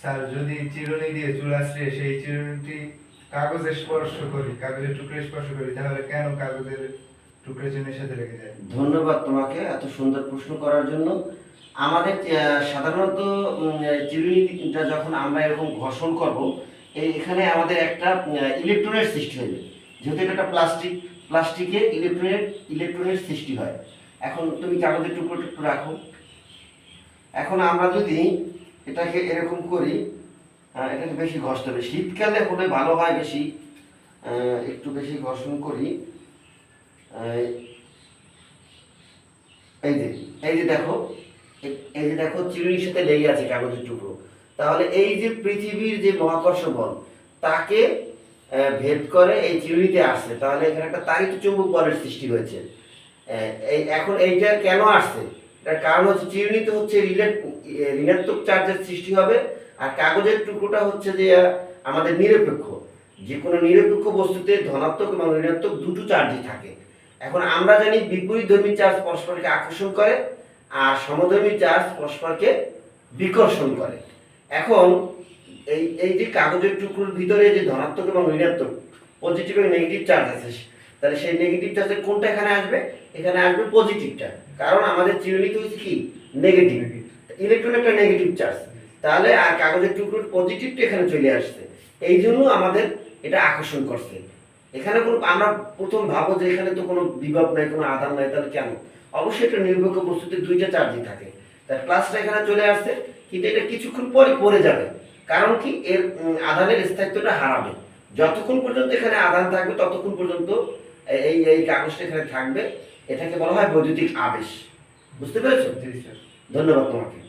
Sir, যদি চিরুনি দিয়ে চুলাশ্রে সেই চিরুনিটি কাগজে স্পর্শ করি, কাগজের টুকরে স্পর্শ করি, তাহলে কেন কাগজের টুকরে চিরুনির সাথে লেগে যায়? ধন্যবাদ তোমাকে এত সুন্দর প্রশ্ন করার জন্য। আমাদের সাধারণত চিরুনিটা যখন আমরা এরকম ঘর্ষণ করব এখানে আমাদের একটা ইলেকট্রনের সৃষ্টি হবে যেহেতু এটা একটা প্লাস্টিক প্লাস্টিকে ইলেকট্রনের ইলেকট্রনের সৃষ্টি হয়। এখন তুমি কাগজের টুকরো টুকরো রাখো। এখন আমরা যদি এটাকে এরকম করি এটাকে বেশি ঘষতে হবে। শীতকালে হলে ভালো হয় বেশি একটু বেশি ঘর্ষণ করি। এই যে এই যে দেখো, এই যে দেখো, চিরুনির সাথে লেগে আছে কাগজের টুকরো। তাহলে এই যে পৃথিবীর যে মহাকর্ষ বল, তাকে ভেদ করে এই চিরুনিতে আসছে। তাহলে এখানে একটা তাড়িত চুম্বক বলের সৃষ্টি হয়েছে। এই, এখন এইটা কেন আসছে? এটার কারণ হচ্ছে চিরুনিতে হচ্ছে ঋণাত- ঋণাত্মক চার্জের সৃষ্টি হবে, আর কাগজের টুকরোটা হচ্ছে যে আমাদের নিরপেক্ষ। যে কোনো নিরপেক্ষ বস্তুতে ধনাত্মক এবং ঋণাত্মক দুটো চার্জই থাকে। এখন আমরা জানি বিপরীত ধর্মী চার্জ পরস্পরকে আকর্ষণ করে, আর সমধর্মী চার্জ পরস্পরকে বিকর্ষণ করে। এখন, এই এই যে কাগজের টুকরোর ভিতরে যে ধনাত্মক এবং ঋণাত্মক পজিটিভ এবং নেগেটিভ চার্জ আছে তাহলে সেই নেগেটিভ চার্জের কোনটা এখানে আসবে? এখানে আসবে পজিটিভটা কারণ আমাদের চিরুনিতে হচ্ছে কি? নেগেটিভ ইলেকট্রন একটা নেগেটিভ চার্জ তাহলে আর কাগজের টুকরোর পজিটিভটা এখানে চলে আসছে। এই জন্য আমাদের এটা আকর্ষণ করছে। এখানে কোনো আমরা প্রথম ভাবো যে এখানে তো কোনো বিভব নাই কোনো আধান নাই তাহলে কেন? অবশ্যই একটা নির্ভর বস্তুতে দুইটা চার্জই থাকে। তার প্লাসটা এখানে চলে আসছে কিন্তু এটা কিছুক্ষণ পরে পড়ে যাবে। কারণ কি? এর আধানের স্থায়িত্বটা হারাবে। যতক্ষণ পর্যন্ত এখানে আধান থাকবে ততক্ষণ পর্যন্ত এই এই কাগজটা এখানে থাকবে। এটাকে বলা হয় বৈদ্যুতিক আবেশ। বুঝতে পেরেছ? ধন্যবাদ তোমাকে।